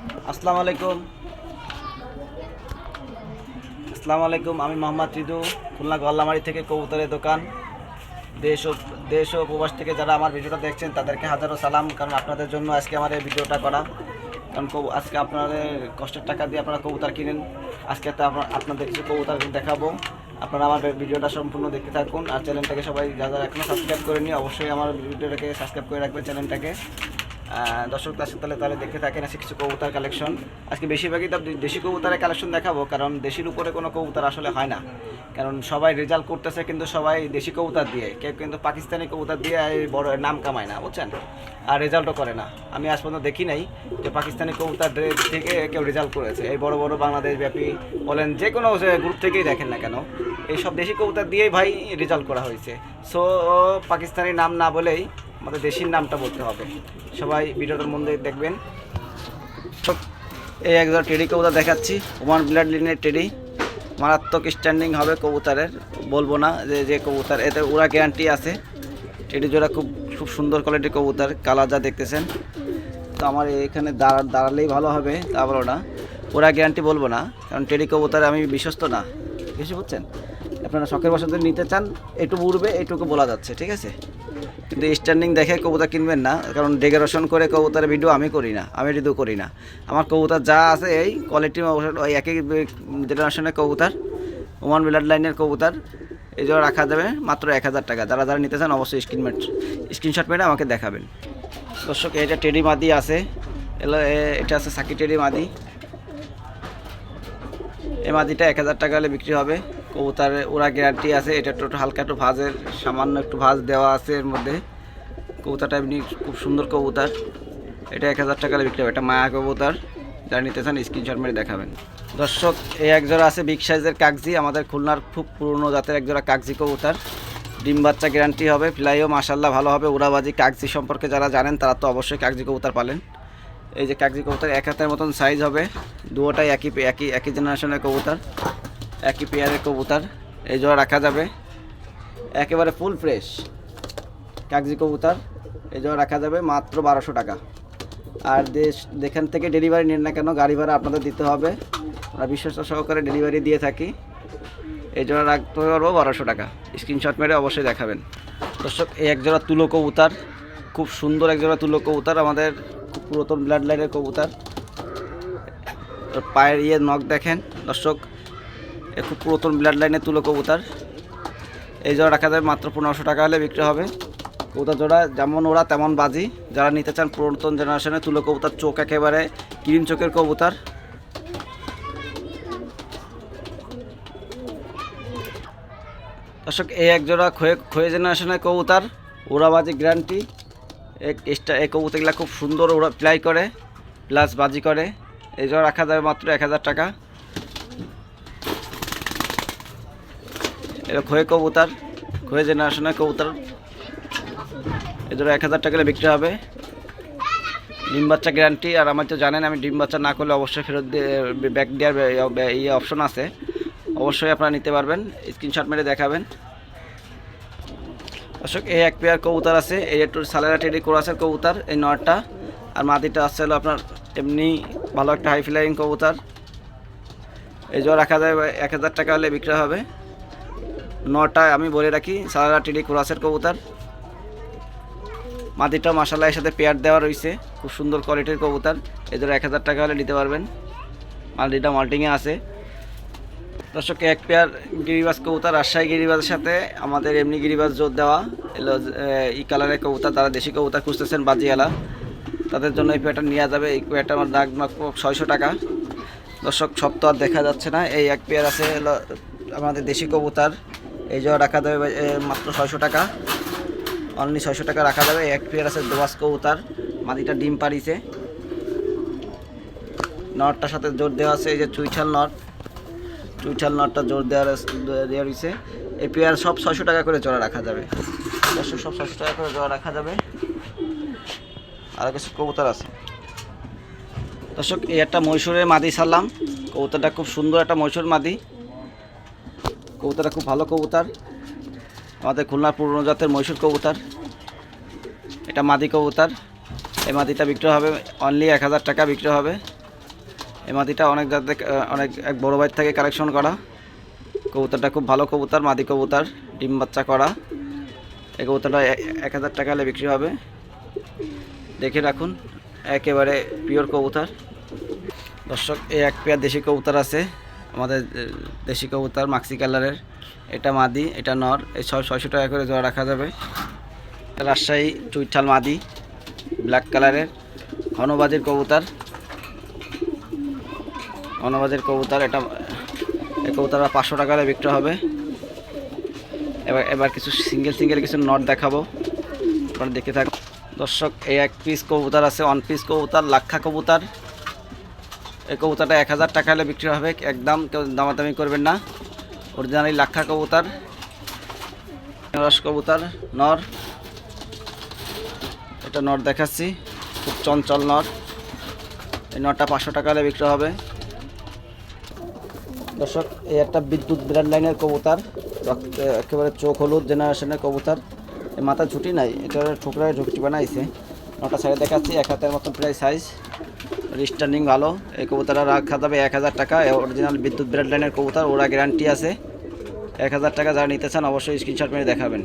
আসসালামু আলাইকুম। আসসালামু আলাইকুম, আমি মোহাম্মদ রিদু, খুলনা গল্লামারি থেকে কবুতরের দোকান। দেশ ও দেশ ও প্রবাস থেকে যারা আমার ভিডিওটা দেখছেন, তাদেরকে হাজারো সালাম, কারণ আপনাদের জন্য আজকে আমার এই ভিডিওটা করা। কারণ আজকে আপনাদের কষ্টের টাকা দিয়ে আপনারা কবুতর কিনেন। আজকে তো আপনাদের কিছু কবুতর দেখাবো। আপনারা আমার ভিডিওটা সম্পূর্ণ দেখতে থাকুন, আর চ্যানেলটাকে সবাই যারা এখনও সাবস্ক্রাইব করেনি অবশ্যই আমার ভিডিওটাকে সাবস্ক্রাইব করে রাখবেন চ্যানেলটাকে। দর্শক তার তাহলে তাহলে দেখতে থাকেন আছে কিছু কবুতর কালেকশন আজকে বেশিরভাগই তো দেশি কবুতরের কালেকশন দেখাবো, কারণ দেশির উপরে কোনো কবুতর আসলে হয় না। কারণ সবাই রেজাল্ট করতেছে কিন্তু সবাই দেশি কবুতর দিয়ে, কেউ কিন্তু পাকিস্তানি কবুতর দিয়ে বড় নাম কামায় না, বুঝছেন? আর রেজাল্টও করে না। আমি আজ পর্যন্ত দেখি নাই যে পাকিস্তানি কবুতর থেকে কেউ রেজাল্ট করেছে। এই বড় বড় বাংলাদেশ ব্যাপী বলেন যে কোনো গ্রুপ থেকেই দেখেন না কেন, এই সব দেশি কবুতর দিয়েই ভাই রেজাল্ট করা হয়েছে। সো পাকিস্তানি নাম না বলেই আমাদের দেশের নামটা বলতে হবে। সবাই ভিডিওটার মধ্যে দেখবেন। এই একজন টেডি কবুতর দেখাচ্ছি ওমান ব্লাড লিনের টেডি। মারাত্মক স্ট্যান্ডিং হবে কবুতরের, বলব না যে যে কবুতর, এতে ওরা গ্যারান্টি আছে। টেডি জোড়া খুব খুব সুন্দর কোয়ালিটির কবুতর, কালার যা দেখতেছেন। তো আমার এখানে দাঁড়া, দাঁড়ালেই ভালো হবে, তা বলো না। ওরা গ্যারান্টি বলব না, কারণ টেডি কবুতর আমি বিশ্বস্ত না। কিছু বুঝছেন? আপনারা শখের বসাতে নিতে চান একটু উড়বে এইটুকু বলা যাচ্ছে, ঠিক আছে? কিন্তু স্ট্যান্ডিং দেখে কবুতর কিনবেন না, কারণ ডেকোরেশন করে কবুতরের ভিডিও আমি করি না, আমি রিদু করি না। আমার কবুতর যা আছে এই কোয়ালিটি ওই একই জেনারেশনের কবুতর ওমান বিলার লাইনের কবুতর, এই জন্য রাখা যাবে মাত্র এক হাজার টাকা। যারা যারা নিতে চান অবশ্যই স্ক্রিনমেট স্ক্রিনশট মেরে আমাকে দেখাবেন। দর্শক এটা টেডি মাদি আছে এটা আছে সাকি টেডি মাদি। এই মাদিটা এক হাজার টাকা হলে বিক্রি হবে। কবুতারের ওরা গ্যারান্টি আছে, এটা একটু হালকা একটু ভাজের, সামান্য একটু ভাজ দেওয়া আছে এর মধ্যে। কবুতরটা এমনি খুব সুন্দর কবুতর। এটা এক হাজার টাকা বিক্রি হবে, এটা মায়া কবুতর। যারা নিতে চান স্ক্রিনশট মেরে দেখাবেন। দর্শক এই একজোড়া আছে বিগ সাইজের কাগজি, আমাদের খুলনার খুব পুরনো জাতের একজোড়া কাগজি কবুতর। ডিম বাচ্চা গ্যারান্টি হবে, ফ্লাইও মাসাল্লাহ ভালো হবে, উড়াবাজি কাগজি সম্পর্কে যারা জানেন, তারা তো অবশ্যই কাগজি কবুতর পালেন। এই যে কাগজি কবুতর, এক হাতের মতন সাইজ হবে দুটোটাই একই একই একই জেনারেশনের কবুতর। একই পেয়ারের কবুতর। এই জোড়া রাখা যাবে। একেবারে ফুল ফ্রেশ কাগজি কবুতর। এই জোড়া রাখা যাবে মাত্র বারোশো টাকা। আর দেশ যেখান থেকে ডেলিভারি নেন না কেন, গাড়ি ভাড়া আপনাদের দিতে হবে। আমরা বিশ্বস্ত সহকারে ডেলিভারি দিয়ে থাকি। এই জোড়া রাখতে পারব বারোশো টাকা। স্ক্রিনশট মেরে অবশ্যই দেখাবেন। দর্শক, এই এক জোড়া তুলো কবুতর। খুব সুন্দর এক জোড়া তুলো কবুতর, আমাদের পুরাতন ব্লাড লাইনের কবুতর। পায়ের ইয়ে নখ দেখেন। দর্শক খুব পুরাতন ব্লাড লাইনের তুলো কবুতর। এই জোড়া রাখা যাবে মাত্র পনেরোশো টাকা হলে বিক্রি হবে। কবুতর জোড়া যেমন ওরা তেমন বাজি। যারা নিতে চান পুরাতন জেনারেশনের তুলো কবুতর, চোখ একেবারে ক্রিম চোখের কবুতার। দর্শক, এই এক জোড়া খয়ে খয়ে জেনারেশনের কবুতর ওড়াবাজি গ্যারান্টি এক এক্সট্রা এই কবুতরগুলো খুব সুন্দর ওরা প্লাই করে প্লাস বাজি করে। এই জোড়া রাখা যাবে মাত্র এক হাজার টাকা। এটা খয়ে কবুতর খয়ে জেনারেশনের কবুতর। এই জোড়া এক হাজার টাকা বিক্রি হবে। ডিম বাচ্চা গ্যারান্টি আর আমার তো জানেন, আমি ডিম বাচ্চা না করলে অবশ্যই ফেরত দিয়ে ব্যাক দেওয়ার ইয়ে অপশন আছে। অবশ্যই আপনারা নিতে পারবেন। স্ক্রিনশট মেরে দেখাবেন। দর্শক, এই এক পেয়ার কবুতর আছে। এই একটু সালেরা টেডি কোরাসের কবুতর, এই নটটা। আর মাটিটা আসছে হলো আপনার এমনি ভালো একটা হাই ফ্লাইং কবুতর। এই জন্য রাখা যায় এক হাজার টাকা হলে বিক্রি হবে। নটা আমি বলে রাখি সালারা টেডি কোরাসের কবুতর। মাদিটা মাসাল্লাহ এর সাথে পেয়ার দেওয়া রয়েছে, খুব সুন্দর কোয়ালিটির কবুতর। এদের এক হাজার টাকা হলে নিতে পারবেন। মালটিটা মাল্টিংয়ে আছে। দর্শক, এক পেয়ার গিরিবাজ কবুতর, রাজশাহী গিরিবাজের সাথে আমাদের এমনি গিরিবাজ জোর দেওয়া। এলো ই কালারের কবুতর, তারা দেশি কবুতর খুঁজতেছেন বাজিয়ালা। তাদের জন্য এই পেয়ারটা নেওয়া যাবে। এই পেয়ারটা আমার দাগ মাত্র ছয়শো টাকা। দর্শক, সব তো আর দেখা যাচ্ছে না। এই এক পেয়ার আছে হলো আমাদের দেশি কবুতর। এই জন্য রাখা যাবে মাত্র ছয়শো টাকা। অনলি ছয়শো টাকা রাখা যাবে। এক পেয়ার আছে দোয়াস কবুতর। মাদিটা ডিম পাড়িছে নটটার সাথে জোর দেওয়া আছে। এই যে চুইছাল নট। চুইছাল নটটা জোর দেওয়ার দেওয়া রয়েছে। এই পেয়ার সব ছয়শো টাকা করে জোড়া রাখা যাবে। সব ছয়শো টাকা করে জোড়া রাখা যাবে। আর কিছু কবুতর আছে। দর্শক, এই একটা মৈশুরের মাদি সারলাম। কবুতরটা খুব সুন্দর একটা মৈশুর মাদি। কবুতরটা খুব ভালো কবুতর। আমাদের খুলনার পুরনো জাতের মৈশুর কবুতর। এটা মাদি কবুতর। এই মাদিটা বিক্রি হবে অনলি এক হাজার টাকা বিক্রি হবে। এই মাদিটা অনেক জাতে অনেক, এক বড় বাইর থেকে কালেকশন করা। কবুতরটা খুব ভালো কবুতর, মাদি কবুতর, ডিম বাচ্চা করা। এই কবুতরটা এক হাজার টাকা হলে বিক্রি হবে। দেখে রাখুন, একেবারে পিওর কবুতর। দর্শক, এই এক পেয়ার দেশি কবুতর আছে। আমাদের দেশি কবুতর, মাক্সি কালারের। এটা মাদি, এটা নর, এই ছয়, ছয়শো টাকা করে জোড়া রাখা যাবে। রাজশাহী চুইঠাল মাদি, ব্ল্যাক কালারের ঘনবাজির কবুতর। ঘনবাজির কবুতর, এটা এই কবুতর পাঁচশো টাকা বিক্রি হবে। এবার এবার কিছু সিঙ্গেল সিঙ্গেল কিছু নট দেখাবো। আপনারা দেখতে থাকুন। দর্শক, এই এক পিস কবুতর আছে ওয়ান পিস কবুতর, লাক্ষা কবুতর। এই কবুতরটা এক হাজার টাকা হলে বিক্রি হবে। একদম কেউ দামাদামি করবেন না। অরিজিনালি লাক্ষা কবুতর রস কবুতর, নর। এটা নর দেখাচ্ছি, খুব চঞ্চল নর। এই নরটা পাঁচশো টাকা হলে বিক্রি হবে। দর্শক, এই একটা বিদ্যুৎ ব্র্যান্ড লাইনের কবুতর একেবারে চোখ হলুদ জেনারেশনের কবুতর। এই মাথা ঝুটি নাই, এটা ঠোকরায় ঝুঁকটি বানাইছে। নটা সাইডে দেখাচ্ছি, এক হাতের মতন প্রায় সাইজ রিস্টার্নিং ভালো। এই কবুতরটা রাখা যাবে এক হাজার টাকা। অরিজিনাল বিদ্যুৎ ব্রেড লাইনের কবুতর, ওরা গ্যারান্টি আছে। এক হাজার টাকা যারা নিতে চান, অবশ্যই স্ক্রিনশট মেরে দেখাবেন।